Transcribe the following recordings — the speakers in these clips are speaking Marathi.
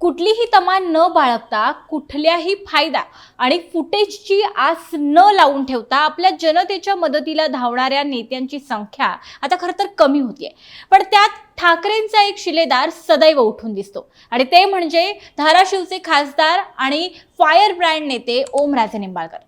कुठलीही तमा न बाळगता कुठल्याही फायदा आणि फुटेजची आस न लावून ठेवता आपल्या जनतेच्या मदतीला धावणाऱ्या नेत्यांची संख्या आता खरं तर कमी होतीये. पण त्यात ठाकरेंचा एक शिलेदार सदैव उठून दिसतो. आणि ते म्हणजे धाराशिवचे खासदार आणि फायर ब्रँड नेते ओमराजे निंबाळकर.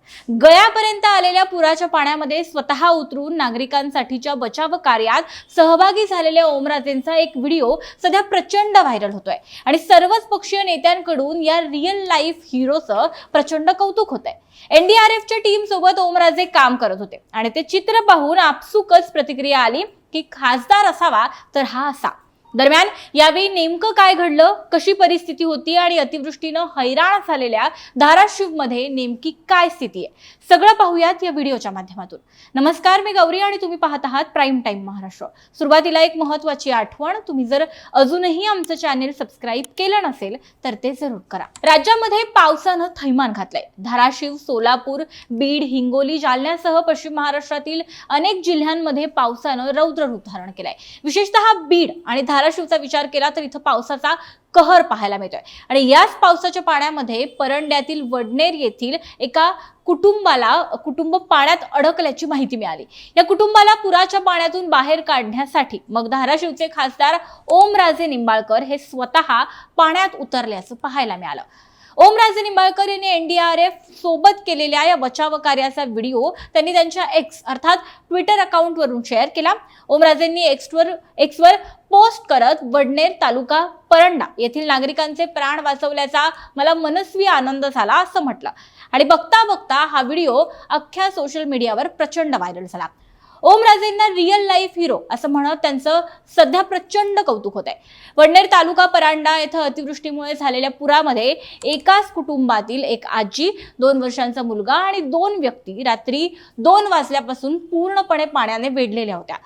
गयापर्यंत आलेल्या पुराच्या पाण्यामध्ये स्वतः उतरून नागरिकांसाठीच्या बचाव कार्यात सहभागी झालेल्या ओमराजेंचा एक व्हिडिओ सध्या प्रचंड व्हायरल होतोय. आणि सर्वच पक्षीय नेत्यांकडून या रिअल लाईफ हिरोचं प्रचंड कौतुक होत आहे एनडीआरएफच्या टीम सोबत ओमराजे काम करत होते. आणि ते चित्र पाहून आपसुकच प्रतिक्रिया आली की खासदार असावा तर हा असा. दरम्यान यावेळी नेमकं काय घडलं कशी परिस्थिती होती आणि अतिवृष्टीनं हैराण झालेल्या धाराशिवमध्ये नेमकी काय स्थिती आहे? सगळं पाहूयात या व्हिडिओच्या माध्यमातून. नमस्कार मी गौरी आणि तुम्ही पाहत आहात प्राईम टाईम महाराष्ट्र. सुरुवातीला एक महत्वाची आठवण तुम्ही जर अजूनही आमचं चॅनेल सबस्क्राईब केलं नसेल तर ते जरूर करा. राज्यामध्ये पावसानं थैमान घातलंय. धाराशिव सोलापूर बीड हिंगोली जालन्यासह पश्चिम महाराष्ट्रातील अनेक जिल्ह्यांमध्ये पावसानं रौद्र रूप धारण केलंय. विशेषतः बीड आणि धाराशिवचा विचार केला तर इथं पावसाचा कहर पाहायला मिळतोय. आणि याच पावसाच्या पाण्यामध्ये परंड्यातील वडनेर येथील एका कुटुंबाला कुटुंब पाण्यात अडकल्याची माहिती मिळाली. या कुटुंबाला पुराच्या पाण्यातून बाहेर काढण्यासाठी मग धाराशिवचे खासदार ओमराजे निंबाळकर हे स्वतः पाण्यात उतरल्याचं पाहायला मिळालं. ओमराजे निंबाळकर यांनी एनडीआरएफ सोबत केलेल्या या बचाव कार्याचा व्हिडिओ त्यांनी त्यांच्या एक्स अर्थात ट्विटर अकाउंटवरून शेअर केला. ओमराजेंनी एक्सवर एक्सवर पोस्ट करत वडनेर तालुका परंडा येथील नागरिकांचे प्राण वाचवल्याचा मला मनस्वी आनंद झाला असं म्हटलं. आणि बघता बघता हा व्हिडिओ अख्ख्या सोशल मीडियावर प्रचंड व्हायरल झाला. ओमराजेंना रिअल लाईफ हिरो असं म्हणत त्यांचं सध्या प्रचंड कौतुक होत आहे वडनेर तालुका परांडा येथे अतिवृष्टीमुळे झालेल्या पुरामध्ये एकाच कुटुंबातील एक आजी दोन वर्षांचा मुलगा आणि दोन व्यक्ती रात्री दोन वाजल्यापासून पूर्णपणे पाण्याने वेढलेल्या होत्या.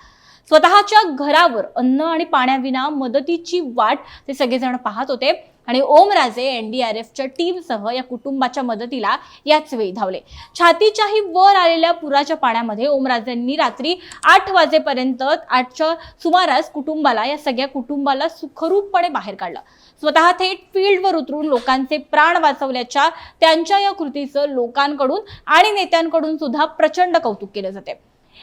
स्वतःच्या घरावर अन्न आणि पाण्याविना मदतीची वाट ते सगळेजण पाहत होते. आणि ओमराजे एनडीआरएफच्या टीमसह या कुटुंबाच्या मदतीला याच वेळी धावले. छातीच्याही वर आलेल्या पुराच्या पाण्यामध्ये ओमराजेंनी रात्री आठ वाजेपर्यंत आठच्या सुमारास कुटुंबाला या सगळ्या कुटुंबाला सुखरूपपणे बाहेर काढलं. स्वतः थेट फील्डवर उतरून लोकांचे प्राण वाचवल्याच्या त्यांच्या या कृतीचं लोकांकडून आणि नेत्यांकडून सुद्धा प्रचंड कौतुक केलं जाते.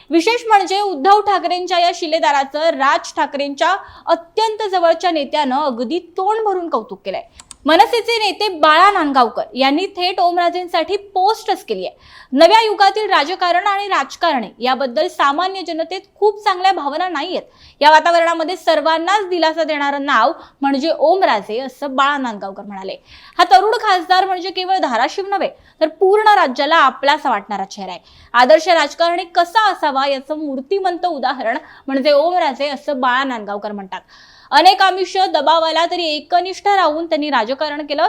विशेष म्हणजे उद्धव ठाकरेंच्या या शिलेदाराचं राज ठाकरेंच्या अत्यंत जवळच्या नेत्यानं अगदी तोंड भरून कौतुक केलंय. मनसेचे नेते बाळा नांदगावकर यांनी थेट ओमराजेंसाठी पोस्टच केली आहे. नव्या युगातील राजकारण आणि राजकारणी याबद्दल सामान्य जनतेत खूप चांगल्या भावना नाहीयेत या वातावरणामध्ये सर्वांनाच दिलासा देणारं नाव म्हणजे ओमराजे असं बाळा नांदगावकर म्हणाले. हा तरुण खासदार म्हणजे केवळ धाराशिव नव्हे तर पूर्ण राज्याला आपलासा वाटणारा चेहरा आहे. आदर्श राजकारणी कसा असावा याचं मूर्तिमंत उदाहरण म्हणजे ओमराजे असं बाळा नांदगावकर म्हणतात. अनेक आमिष दबावाला तरी एकनिष्ठ राहून त्यांनी राजकारण केलं.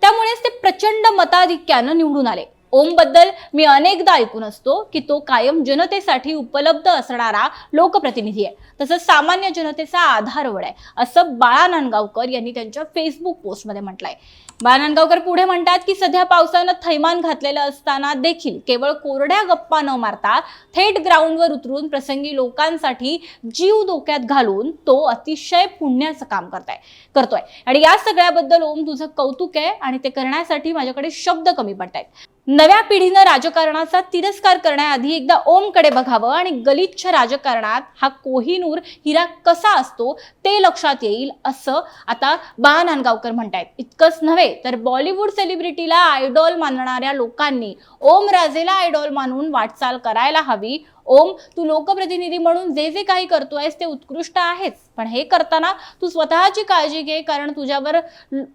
त्यामुळेच ते प्रचंड मताधिक्यानं निवडून आले. ओमबद्दल मी अनेकदा ऐकून असतो की तो कायम जनतेसाठी उपलब्ध असणारा लोकप्रतिनिधी आहे. तसंच सामान्य जनतेचा आधारवड आहे. असं बाळा नांदगावकर यांनी त्यांच्या फेसबुक पोस्टमध्ये म्हटलंय. बाळा नांदगावकर पुढे म्हणतात की सध्या पावसानं थैमान घातलेलं असताना देखील केवळ कोरड्या गप्पा न मारता थेट ग्राउंडवर उतरून प्रसंगी लोकांसाठी जीव धोक्यात घालून तो अतिशय पुण्याचं काम करताय करतोय. आणि या सगळ्याबद्दल ओम तुझं कौतुक आहे आणि ते करण्यासाठी माझ्याकडे शब्द कमी पडतायत. नव्या पिढीनं राजकारणाचा तिरस्कार करण्याआधी एकदा ओमकडे बघावं आणि गलिच्छ राजकारणात हा कोहिनूर हिरा कसा असतो ते लक्षात येईल असं आता बा नांदगावकर म्हणतायत. इतकंच नव्हे तर बॉलिवूड सेलिब्रिटीला आयडॉल मानणाऱ्या लोकांनी ओम राजेला आयडॉल मानून वाटचाल करायला हवी ओम तू लोकप्रतिनिधी म्हणून जे जे काही करतोयस ते उत्कृष्ट आहेच पण हे करताना तू स्वतःची काळजी घे कारण तुझ्यावर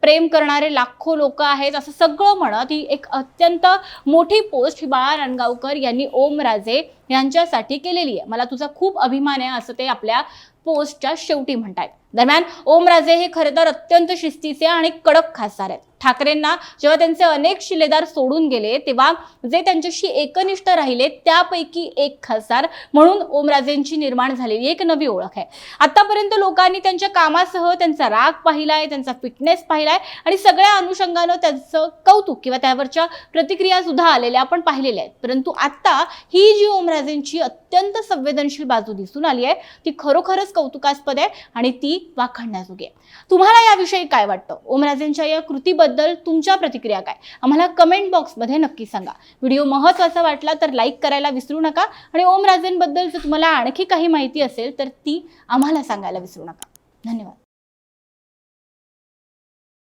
प्रेम करणारे लाखो लोक आहेत असं सगळं म्हणत ही एक अत्यंत मोठी पोस्ट ही बाळा रणगावकर यांनी ओम राजे यांच्यासाठी केलेली आहे. मला तुझा खूप अभिमान आहे असं ते आपल्या पोस्टच्या शेवटी म्हणतायत. दरम्यान ओमराजे हे खरेदार तर अत्यंत शिस्तीचे आणि कडक खासदार आहेत. ठाकरेंना जेव्हा त्यांचे अनेक शिलेदार सोडून गेले तेव्हा जे त्यांच्याशी एकनिष्ठ राहिले त्यापैकी एक खासदार म्हणून ओमराजेंची निर्माण झालेली एक नवी ओळख आहे. आतापर्यंत लोकांनी त्यांच्या कामासह त्यांचा राग पाहिलाय त्यांचा फिटनेस पाहिलाय आणि सगळ्या अनुषंगानं त्यांचं कौतुक किंवा त्यावरच्या प्रतिक्रिया सुद्धा आलेल्या आपण पाहिलेल्या आहेत. परंतु आता ही जी ओमराजेंची अत्यंत संवेदनशील बाजू दिसून आली आहे ती खरोखरच कौतुकास्पद आहे आणि ती वाखाणण्याजोगी आहे तुम्हाला याविषयी काय वाटतं? ओमराजेंच्या या कृतीबद्दल तुमच्या प्रतिक्रिया काय? आम्हाला कमेंट बॉक्समध्ये नक्की सांगा. व्हिडिओ महत्त्वाचा वाटला तर लाईक करायला विसरू नका आणि ओमराजेंबद्दल जर तुम्हाला आणखी काही माहिती असेल तर ती आम्हाला सांगायला विसरू नका. धन्यवाद.